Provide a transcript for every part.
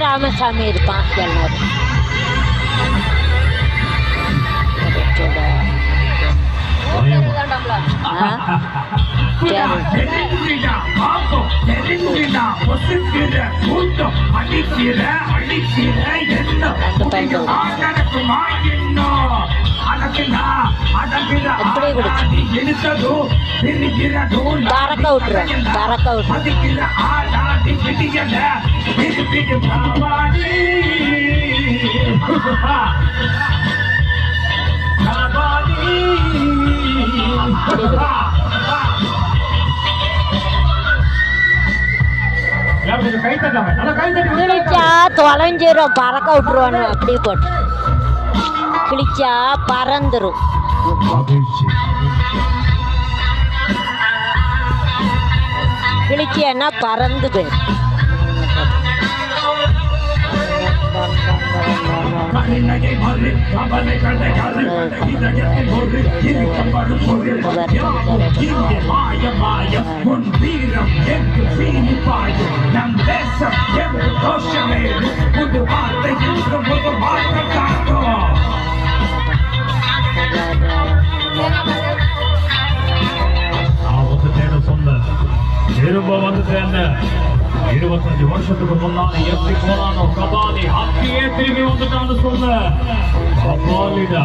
ராமசாமி இருப்பான் எல்லாரும் பாப்போம் தெரிஞ்சுடா பொசுக்கிற கூட்டம் அடிக்கிற அடிக்கிற என்ன அந்த பையன் அப்படியே தட்டாம நல்லா விட்டுறேன் தட்டி கிழிச்சா தொலைஞ்சிரும் பறக்க விட்டுருவானு அப்படி போட்டு. கிழிச்சா பறந்துரும். மகிழ்ச்சி கிழிச்சியன்னா பறந்து போயிடும் கவலை கலை கலை இதயத்தில் திரும்ப வந்து சேர்ந்த இருபத்தஞ்சு வருஷத்துக்கு முன்னாடி எப்படி போனானோ கபாலி அப்படியே திரும்பி வந்துட்டான்னு சொன்ன கபாலிடா.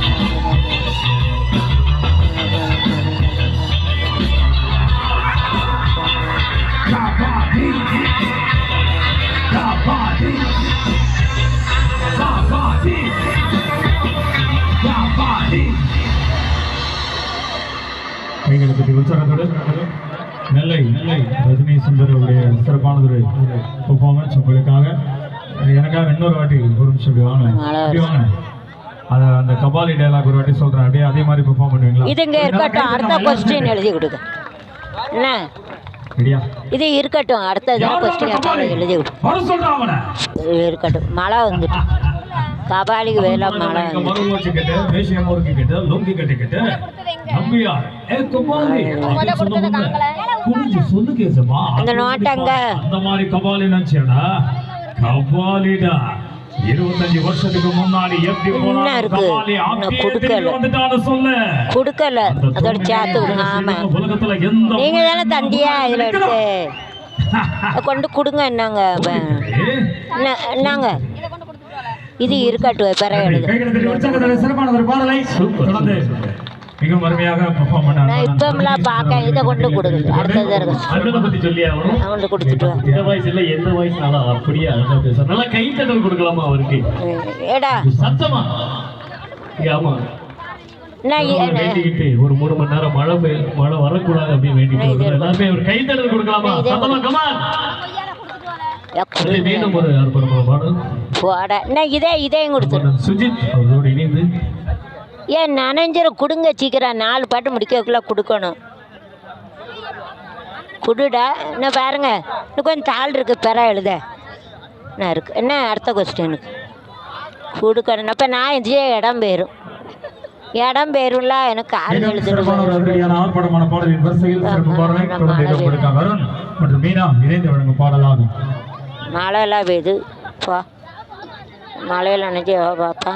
கைகளுக்கு உற்சாகத்தோடு நெல்லை நெல்லை ரஜினி சுந்தர் உடைய சிறப்பானதொரு பெர்ஃபார்மன்ஸ் உங்களுக்காக. எனக்காக இன்னொரு வாட்டி ஒரு நிமிஷம் இப்படி வாங்க. இப்படி வாங்க. அதை அந்த கபாலி டைலாக் ஒரு வாட்டி சொல்றேன். அப்படியே அதே மாதிரி பெர்ஃபார்ம் பண்ணுவீங்களா? இது இங்கே இருக்கட்டும் அடுத்த கொஸ்டின் எழுதி கொடுங்க. என்ன? இது இருக்கட்டும் அடுத்தது கொஸ்டின் எழுதி கொடு வர சொல்றான் அவனை. இது இருக்கட்டும் மழை வந்துட்டு. கபாலிக்கு வேலை மழை நம்பியார் ஏ கபாலி புரிஞ்சு சொல்லு கேசமா அந்த நோட்டங்க. அந்த மாதிரி கபாலி நினைச்சேடா கபாலிடா. இருபத்தஞ்சு வருஷத்துக்கு முன்னாடி எப்படி என்ன போனாலும் இருக்கு? கபாலி நான் அப்படியே கொடுக்கல. சொல்லு. அதோட சேர்த்து விடுங்க. ஆமாம் உலகத்துல எந்த தானே இதில் எடுத்து கொண்டு கொடுங்க என்னங்க என்னங்க? இது இருக்கட்டும் பிற எழுது சிறப்பான ஒரு பாடலை தொடர்ந்து மிக அருமையாக பெர்ஃபார்ம் பண்ண நான் இப்பமெல்லாம் பார்க்க இதை கொண்டு கொடுங்க. அடுத்தது இருக்கு அண்ணனை பத்தி சொல்லி ஆகணும் கொண்டு கொடுத்துட்டு வா. இந்த வயசுல எந்த வயசுனாலும் அப்படியே அழகா பேச நல்லா கை தட்டல் கொடுக்கலாமா அவருக்கு? ஏடா. சத்தமா? ஆமா. நான் இ- என்ன- வேண்டிக்கிட்டு ஒரு மூணு மணி நேரம் மழை மழை வரக்கூடாது அப்படின்னு வேண்டிட்டு எல்லாருமே ஒரு கை தட்டல் கொடுக்கலாமா? இதே சத்தமா கமான். மீண்டும் ஒரு அற்புதமான பாடல். இதே இதையும் கொடுத்துரு. சுஜித் அவரோடு இணைந்து ஏன் நனைஞ்சிர கொடுங்க சீக்கிரம். நாலு பாட்டு முடிக்கக்குள்ள கொடுக்கணும். குடுடா. என்ன பாருங்க. இன்னும் கொஞ்சம் தாள் இருக்கு. பெற எழுத. என்ன இருக்கு. என்ன அடுத்த கொஸ்டினுக்கு கொடுக்கணும். அப்போ நான் இதே இடம் போயிரும். இடம் போயிரும்ல. எனக்கு வழங்கும் பாடலாகும். மழையெல்லாம் பெய்யுது பா. மழையில் நினைச்சு பாப்பா.